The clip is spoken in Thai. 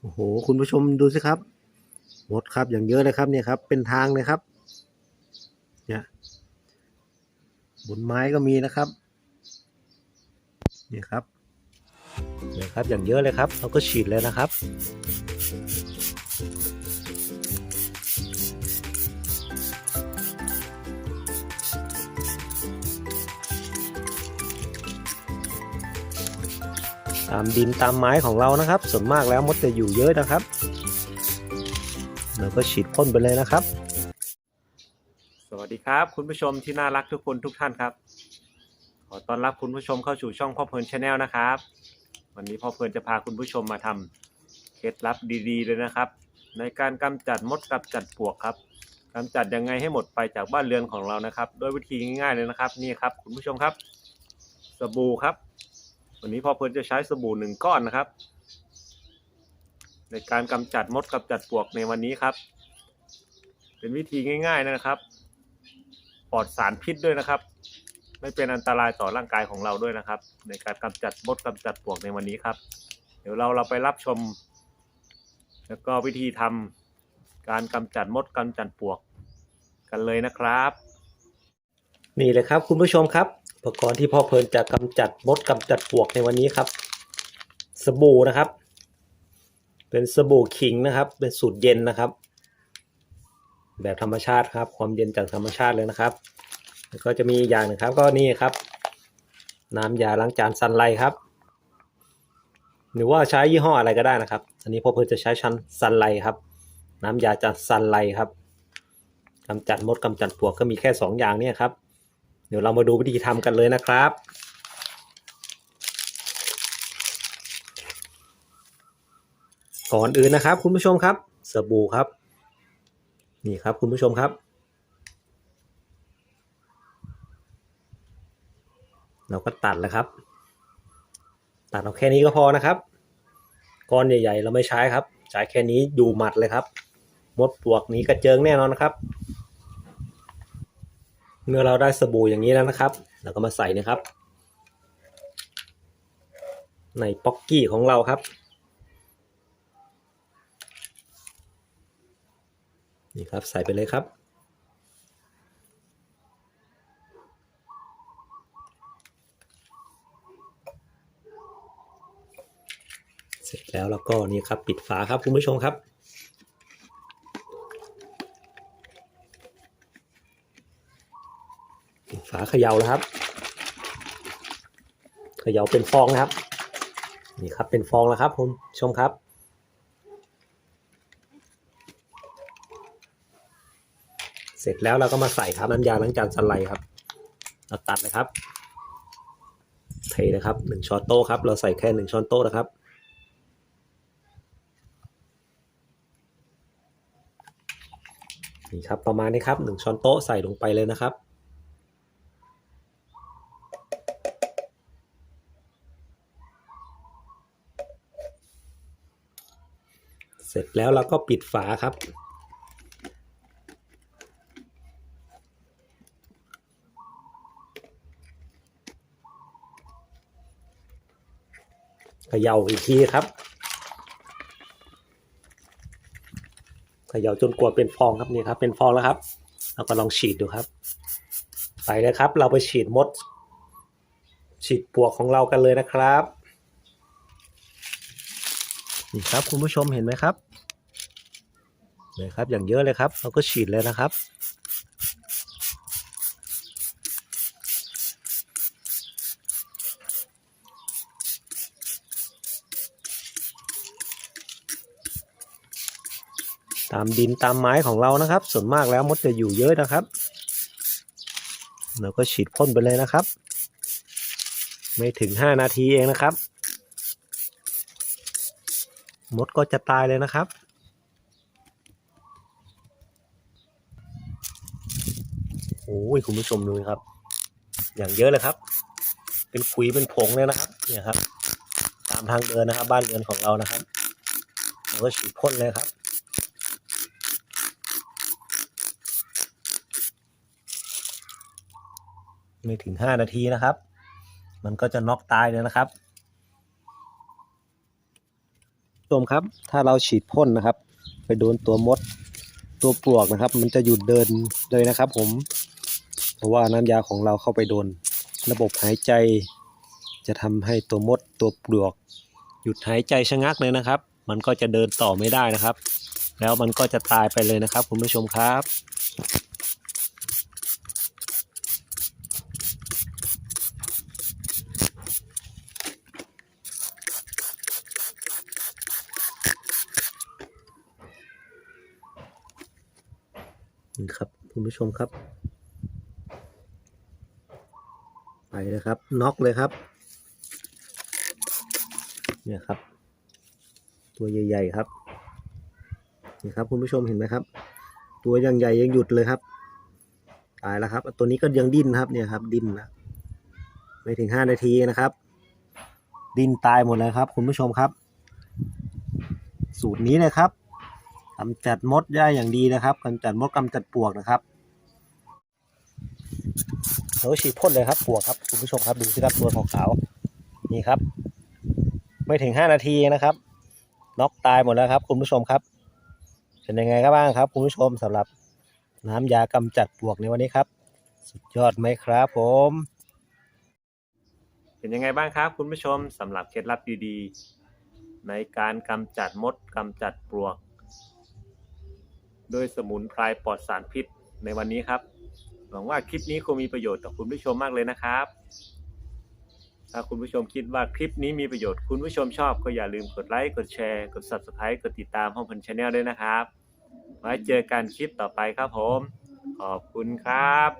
โอ้โห คุณผู้ชมดูสิครับมดครับ อย่างเยอะเลยครับเนี่ยครับ เป็นทางเลยครับ เนี่ยบนไม้ก็มีนะครับ เนี่ยครับเนี่ยครับอย่างเยอะเลยครับ เราก็ฉีดเลยนะครับ ตามดินตามไม้ของเรานะครับ ส่วนมากแล้วมดจะอยู่เยอะนะครับเราก็ฉีดพ่นไปเลยนะครับ สวัสดีครับ คุณผู้ชมที่น่ารักทุกคนทุกท่านครับ ขอต้อนรับคุณผู้ชมเข้าสู่ช่องพ่อเพลินชาแนลนะครับ วันนี้พ่อเพลินจะพาคุณผู้ชมมาทำเคล็ดลับดีๆเลยนะครับ ในการกำจัดมดกำจัดปวกครับกำจัดยังไงให้หมดไปจากบ้านเรือนของเรานะครับ ด้วยวิธีง่ายๆเลยนะครับ นี่ครับ คุณผู้ชมครับ สบู่ครับ วันนี้พ่อเพลินจะใช้สบู่หนึ่งก้อนนะครับ ในการกำจัดมดกำจัดปลวกในวันนี้ครับ เป็นวิธีง่าย ๆนะครับ ปลอดสารพิษด้วยนะครับ ไม่เป็นอันตรายต่อร่างกายของเราด้วยนะครับ ในการกำจัดมดกำจัดปลวกในวันนี้ครับ เดี๋ยวเราเราไปรับชม แล้วก็วิธีทำการกำจัดมดกำจัดปลวกกันเลยนะครับ นี่เลยครับคุณผู้ชมครับ อุปกรณ์ที่พ่อเพลินจะกำจัดมดกำจัดปวกในวันนี้ครับ สบู่นะครับ เป็นสบู่ขิงนะครับ เป็นสูตรเย็นนะครับ แบบธรรมชาติครับ ความเย็นจากธรรมชาติเลยนะครับแล้วก็จะมีอย่างหนึ่งครับก็นี่ครับ น้ำยาล้างจานซันไลท์ครับ หรือว่าใช้ยี่ห้ออะไรก็ได้นะครับ อันนี้พ่อเพลินจะใช้ชันซันไลท์ครับ น้ำยาจากซันไลท์ครับกำจัดมดกำจัดปวกก็มีแค่สองอย่างเนี่ยครับ เดี๋ยวเรามาดูวิธีทำกันเลยนะครับ ก่อนอื่นนะครับ คุณผู้ชมครับสบู่ครับ นี่ครับคุณผู้ชมครับ เราก็ตัดแล้วครับ ตัดเอาแค่นี้ก็พอนะครับ ก้อนใหญ่ ๆ เราไม่ใช้ครับ ใช้แค่นี้อยู่หมัดเลยครับ มดปลวกหนี้กระเจิงแน่นอนนะครับ เมื่อเราได้สบู่อย่างนี้แล้วนะครับ เราก็มาใส่นะครับ ในป๊อกกี้ของเราครับ นี่ครับใส่ไปเลยครับเสร็จแล้วแล้วก็นี่ครับปิดฝาครับคุณผู้ชมครับ ปิด ฝาเขย่าแล้วครับเขย่าเป็นฟองนะครับ นี่ครับเป็นฟองแล้วครับคุณชมครับเสร็จแล้วเราก็มาใส่ครับน้ำยาล้างจานสไลด์ครับ เราตัดนะครับ เทนะครับหนึ่งช้อนโต๊ะครับ เราใส่แค่หนึ่งช้อนโต๊ะนะครับ นี่ครับประมาณนี้ครับหนึ่งช้อนโต๊ะใส่ลงไปเลยนะครับ เสร็จแล้วเราก็ปิดฝาครับ เขย่าอีกทีครับ เขย่าจนกว่าเป็นฟองครับนี่ครับ เป็นฟองแล้วครับ เราก็ลองฉีดดูครับ ไปเลยครับ เราไปฉีดมด ฉีดปวกของเรากันเลยนะครับ นี่ครับคุณผู้ชมเห็นไหมครับเลยครับอย่างเยอะเลยครับ เราก็ฉีดเลยนะครับ ตามดินตามไม้ของเรานะครับ ส่วนมากแล้วมดจะอยู่เยอะนะครับ เราก็ฉีดพ่นไปเลยนะครับ ไม่ถึง 5 นาทีเองนะครับ มดก็จะตายเลยนะครับ โอ้ยคุณผู้ชมดูครับ อย่างเยอะเลยครับ เป็นขุยเป็นผงเลยนะครับ เนี่ยครับ ตามทางเดินนะครับ บ้านเรือนของเรานะครับเราก็ฉีดพ่นเลยครับไม่ถึง 5 นาทีนะครับ มันก็จะน็อกตายเลยนะครับ ชมครับ ถ้าเราฉีดพ่นนะครับ ไปโดนตัวมดตัวปลวกนะครับ มันจะหยุดเดินเลยนะครับ ผม เพราะว่าน้ำยาของเราเข้าไปโดน ระบบหายใจ จะทำให้ตัวมดตัวปลวก หยุดหายใจชะงักเลยนะครับ มันก็จะเดินต่อไม่ได้นะครับ แล้วมันก็จะตายไปเลยนะครับ คุณผู้ชมครับ ครับคุณผู้ชมครับ ไปเลยครับน็อกเลยครับ เนี่ยครับ ตัวใหญ่ ๆ ครับนี่ครับคุณผู้ชมเห็นไหมครับ ตัวยังใหญ่ยังหยุดเลยครับตายแล้วครับ ตัวนี้ก็ยังดิ้นครับเนี่ยครับ ดิ้นนะไม่ถึงห้านาทีนะครับ ดิ้นตายหมดเลยครับ คุณผู้ชมครับ สูตรนี้เลยครับ กำจัดมดได้อย่างดีนะครับกำจัดมดกำจัดปลวกนะครับเราฉีดพ่นเลยครับปวกครับคุณผู้ชมครับดูสิครับตัวขาวๆนี่ครับ ไม่ถึงห้านาทีนะครับน็อกตายหมดแล้วครับ คุณผู้ชมครับเป็นยังไงกันบ้างครับ คุณผู้ชมสำหรับน้ำยากำจัดปลวกในวันนี้ครับ สุดยอดไหมครับผม เป็นยังไงบ้างครับ คุณผู้ชมสำหรับเคล็ดลับดีๆในการกำจัดมดกำจัดปลวก โดยสมุนไพรปลอดสารพิษในวันนี้ครับ หวังว่าคลิปนี้คงมีประโยชน์ต่อคุณผู้ชมมากเลยนะครับ ถ้าคุณผู้ชมคิดว่าคลิปนี้มีประโยชน์คุณผู้ชมชอบก็อย่าลืมกดไลค์กดแชร์กด Subscribe กดติดตามห้องพันชาแนลด้วยนะครับ ไว้เจอกันคลิปต่อไปครับผม ขอบคุณครับ